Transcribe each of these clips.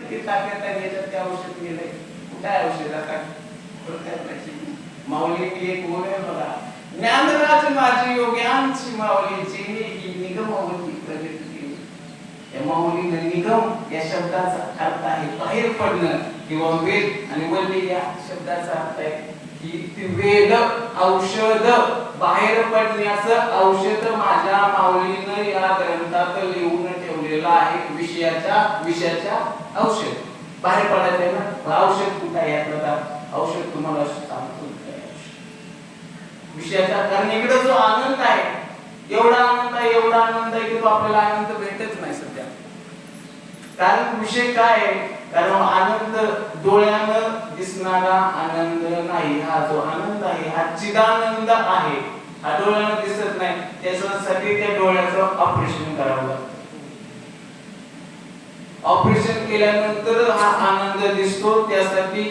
ते ते औषध गेलंय काय औषधा काय माऊली एक ओळ आहे बघा. ज्ञानराज माझी योग्यांची माऊलीची ही होती प्रगती केली. या माऊलीने निगम या शब्दाचा अर्थ आहे बाहेर पडणं. किंवा वेद आणि वल्ली या शब्दाचा अर्थ आहे की ती वेद औषध बाहेर पडण्याचं औषध माझ्या माऊलीनं या ग्रंथात लिहून ठेवलेलं आहे विषयाच्या विषयाच्या औषध. बाहेर पडायचं आहे ना? औषध कुठं आहे यातलं औषध तुम्हाला सांगतो. विषयाचा कारण इकडे जो आनंद आहे एवढा आनंद आहे एवढा आनंद आहे की तो आपल्याला आनंद भेटत नाही सध्या. कारण विषय काय आहे? कारण आनंद डोळ्यानं दिसणारा आनंद नाही. हा जो आनंद आहे हा चिदानंद आहे. हा डोळ्यानं दिसत नाही. त्याच्यासाठी त्या डोळ्याचं ऑपरेशन करावं लागतं. ऑपरेशन केल्यानंतर हा आनंद दिसतो. त्यासाठी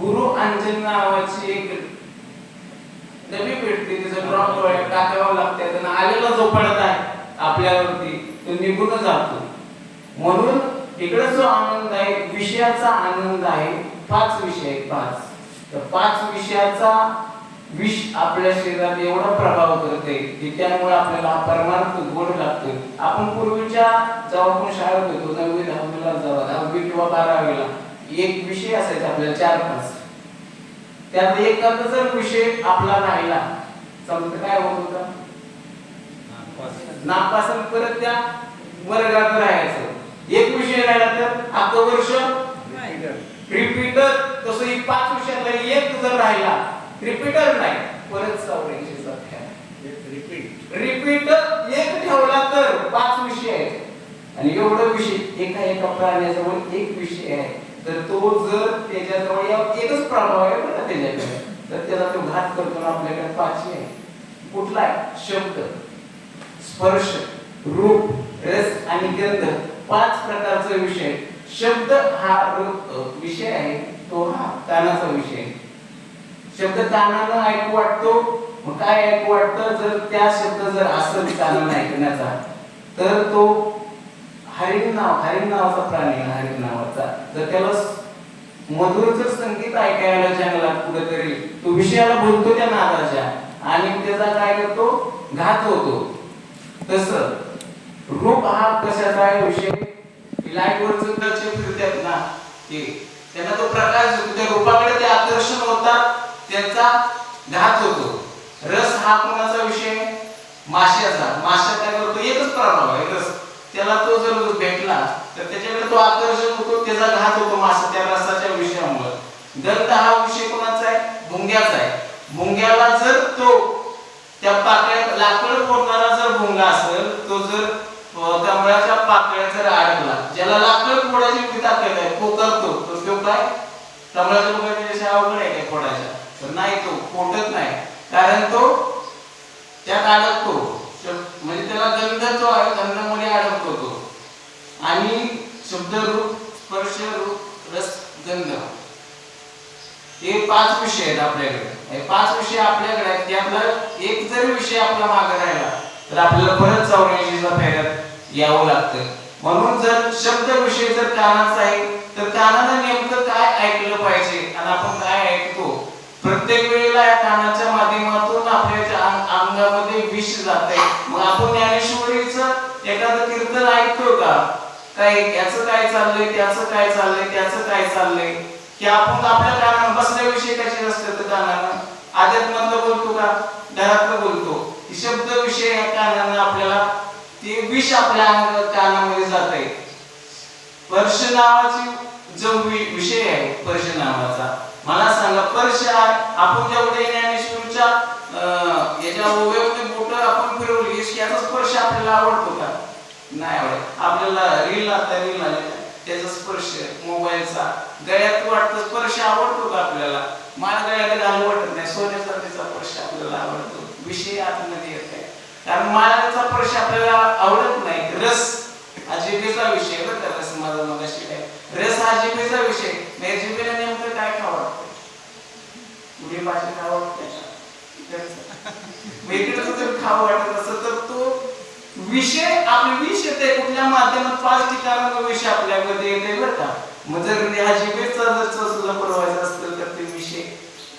गुरु अंजन नावाची एक डबी भेटते. तिचं ड्रॉप टाकावं लागते. त्यांना आलेला जो पडत आहे आपल्यावरती तो निघून जातो. म्हणून इकडे जो आनंद आहे विषयाचा आनंद आहे पाच विषय पाच. तर पाच विषयाचा विष आपल्या शरीरात एवढा प्रभाव करते की त्यामुळे आपल्याला हा परमार्थ गोड लागतो आपण पूर्वीच्या जेव्हा आपण शाळेत होतो नववी दहावीला जेव्हा दहावी किंवा बारावीला एक विषय असायचा आपल्याला चार पाच. त्यात एखादा जर विषय आपला राहिला समजा काय होत होता? नापासून परत त्या वर्गात राहायचं. एक विषय राहिला तर अख्खं वर्ष रिपीटर तसं ही पाच विषयातला एक जर राहिला रिपीटर नाही. परत चौऱ्याऐंशीचा रिपीट एक ठेवला तर पाच विषय आहेत. आणि एवढं विषय एका एका प्राण्याजवळ एक विषय आहे. तर तो जर त्याच्याजवळ या एकच प्रभाव आहे बघा त्याच्याकडे. तर त्याला तो घात करतो ना आपल्याकडे पाचही आहे कुठला आहे? शब्द. स्पर्श रूप रस आणि गंध. पाच प्रकारचा विषय शब्द हा विषय आहे. तो हा कानाचा विषय आहे. शब्द कानानं ऐकू वाटतो. मग काय ऐकू वाटतं? जर त्या शब्द जर असेल कानानं ऐकण्याचा तर तो हरिण नाव हरिण नावाचा प्राणी हरिण नावाचा. जर त्याला मधुर जर संगीत ऐकायला जंगलात कुठेतरी तो विषयाला बोलतो त्या नादाच्या आणि त्याचा काय करतो? घात होतो. तस रूप हा कशाचा आहे विषय? लाइट वर चंद्राचे फिरतात ना ते त्यांना तो प्रकाश त्या रूपाकडे ते आकर्षण त्यांचा घात होतो. रस हा कोणाचा विषय माश्याचा. माशा काय करतो? एकच प्रभाव आहे रस. त्याला तो जर भेटला तर त्याच्याकडे तो आकर्षण होतो त्याचा घात होतो मासा त्या रसाच्या विषयामुळे. दंत हा विषय कोणाचा आहे? भुंग्याचा आहे. भुंग्याला जर तो त्या पाकळ्या लाकड फोडणारा जर भुंगा असेल तो जर अं, कमळाच्या पाकळ्यात जर अडकला ज्याला लाकड फोडायची ताकद आहे तो करतो तर तो काय? कमळाच्या भुंगाच्या अवघड आहे काय फोडायच्या तर नाही तो पोटत नाही. कारण तो त्यात अडकतो. म्हणजे त्याला गंध जो आहे गंधामध्ये अडकतो तो. आणि शब्द रूप स्पर्श रूप रस गंध. हे पाच विषय आहेत आपल्याकडे. पाच विषय आपल्याकडे आहेत. त्यातला एक जरी विषय आपला मागे राहिला तर आपल्याला परत चौऱ्याऐंशीचा फेऱ्यात यावं लागतं. म्हणून जर शब्द विषय जर कानाचा आहे तर कानानं नेमकं काय ऐकलं पाहिजे आणि आपण काय प्रत्येक वेळेला या कानाच्या माध्यमातून आपल्या अंगामध्ये विष जाते मग आपण ज्ञानेश्वरीच एखादं कीर्तन ऐकतो का? काय याचं काय चाललंय त्याचं काय चाललंय त्याचं काय चाललंय? की आपण आपल्या कानानं बसल्याविषयी कसे असते तर कानानं? आध्यात्मातलं बोलतो का? घरातलं बोलतो. शब्द विषय या कानानं आपल्याला ते विष आपल्या अंग कानामध्ये जात आहे वर्ष नावाची जो वि- विषय आहे पर्श नावाचा मला सांगा पर्श हा- आपण जेवढे ज्ञानेश्वरच्या अं, याच्या बोट आपण फिरवली याचा स्पर्श आपल्याला आवडतो का? नाही आवडत. आपल्याला रील आता रील आले त्याचा स्पर्श मोबाईलचा. गळ्यात वाटतं स्पर्श आवडतो का आपल्याला? मला गळ्याला घालू वाटत नाही. सोन्याचा स्पर्श आपल्याला आवडतो. विषय आतमध्ये येत आहे. कारण मायाचा स्पर्श आपल्याला आवडत नाही. रस हा जिभेचा विषय बरं का. रस माझा मगाशी काय? रस हा जिभेचा विषय. नाही जिभेला नेमकं काय खावं वाटतं उडी भाषा खावं वाटतं वेगळं जर खावं वाटत असं तर तो विषय आपले विषय ते कुठल्या माध्यमात पाच ठिकाणाचा विषय आपल्यामध्ये येते बरं का? मग जर हा जिभेचा जर सुद्धा पुरवायचा असेल तर ते विषय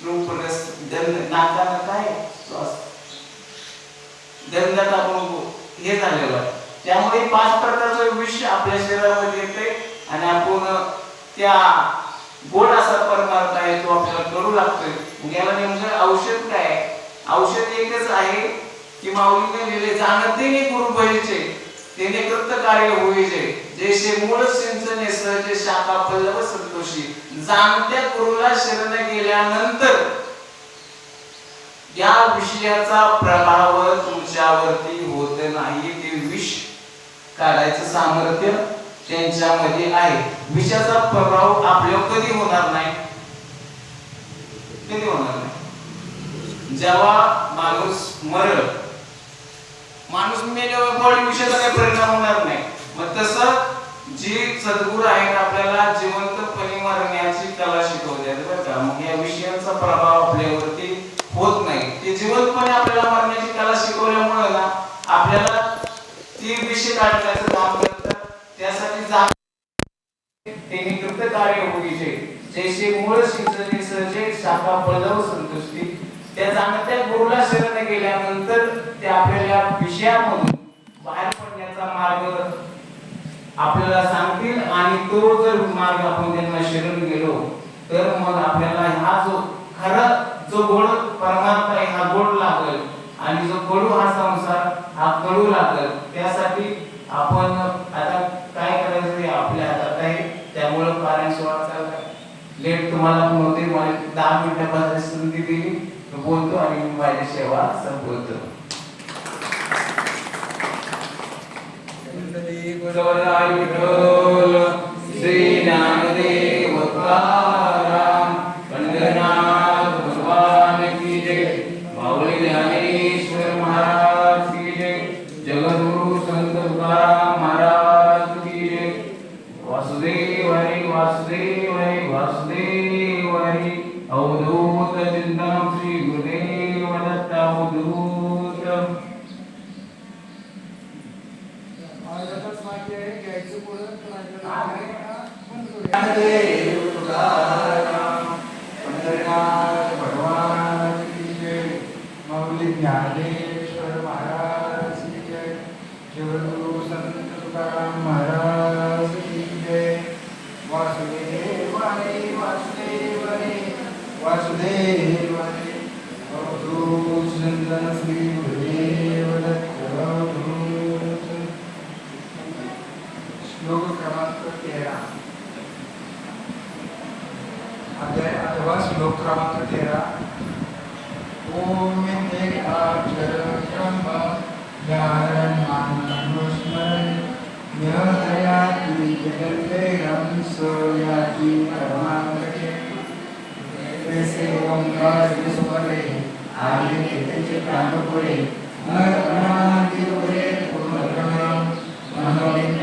रूपरस दंड नाकानं काय? श्वास दंडात आपण हे झालेलं आहे. त्यामुळे पाच प्रकारचा विष आपल्या शरीरामध्ये येते आणि आपण त्या गोड असा परमार्थ आहे तो आपल्याला करू लागतोय. याला नेमकं औषध काय? औषध एकच आहे की माऊलीने लिहिले जाणते ने गुरु बळीचे तेने कृत कार्य होईचे. जैसे मूळ सिंचने सहजे शाखा पल्लव संतोषी. जाणत्या गुरुला शरण गेल्यानंतर या विषयाचा प्रभाव तुमच्यावरती होत नाही ते विष काढायचं सामर्थ्य त्यांच्यामध्ये आहे. विषाचा प्रभाव आपल्यावर कधी होणार नाही? कधी होणार नाही. जेव्हा माणूस मरल माणूस मेल्यावर बॉडी विषयाचा काही परिणाम होणार नाही. मग तसं जी सद्गुरू आहेत आपल्याला जिवंतपणे मरण्याची कला शिकवते. बरं का? मग या विषयांचा प्रभाव आपल्यावरती होत नाही. ते जिवंतपणे आपल्याला मरण्याची कला शिकवल्यामुळे ना आपल्याला ती विषय काढण्याचं काम करतात त्यासाठी जा ते निकृत कार्य होईल जैसे मूळ सिंचने शाखा पळदव संतुष्टी त्या जाणत्या गुरुला शरण गेल्यानंतर ते आपल्याला विषयामधून बाहेर पडण्याचा मार्ग आपल्याला सांगतील आणि तो जर मार्ग आपण त्यांना शरण गेलो तर मग आपल्याला ह्या जो खरा जो गोड परमार्थ आहे हा गोड लागेल आणि जो कडू हा संसार हा कडू लागेल त्यासाठी आपण आता काय करायचं हे आपल्या हातात आहे त्यामुळं पारायण सोहळा चाललाय लेट तुम्हाला पण होते मला दहा मिनिटापासून संधी दिली तो बोलतो आणि माझी सेवा संपवतो. श्री तुकाराम पंढरनाथ भगवान की जय माऊली ज्ञानेश्वर महाराज की जय जगद्गुरु संत तुकाराम महाराज की जय वासुदेव हरी वासुदेव हरी वासुदेव ज्ञानयाति जगन्तेरं सोयाति परमांगके ऐसे ओंकार विस्मरे आदि तेजे प्राणपुरे नर अनादि पुरे पूर्णक्रम मनोनित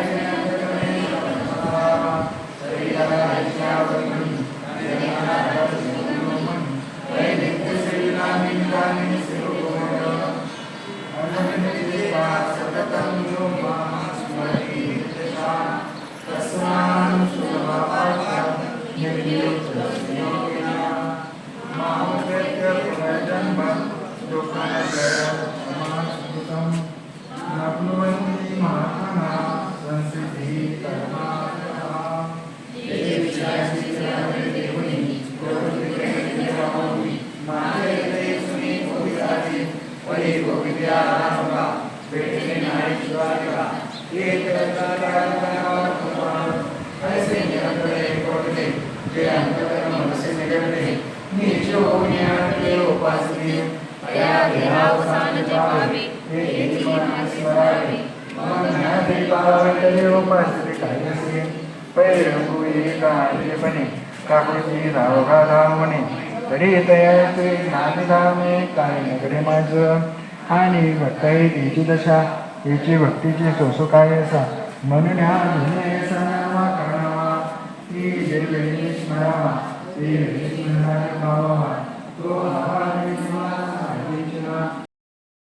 उपासने अया देहावसान जपावे हे एक मन स्मरावे मग ज्ञाते पावतले उपासने कायसे पैरंगू काकुची धावघा धावणे तरी तयाचे ज्ञानधामे काय नगरे आणि भक्ताई तिची दशा हिची भक्तीची सोसो कायसा म्हणून हा धुन्यायसा नामा करावा ती जय गणेश स्मरावा ती गणेश स्मरणाने तो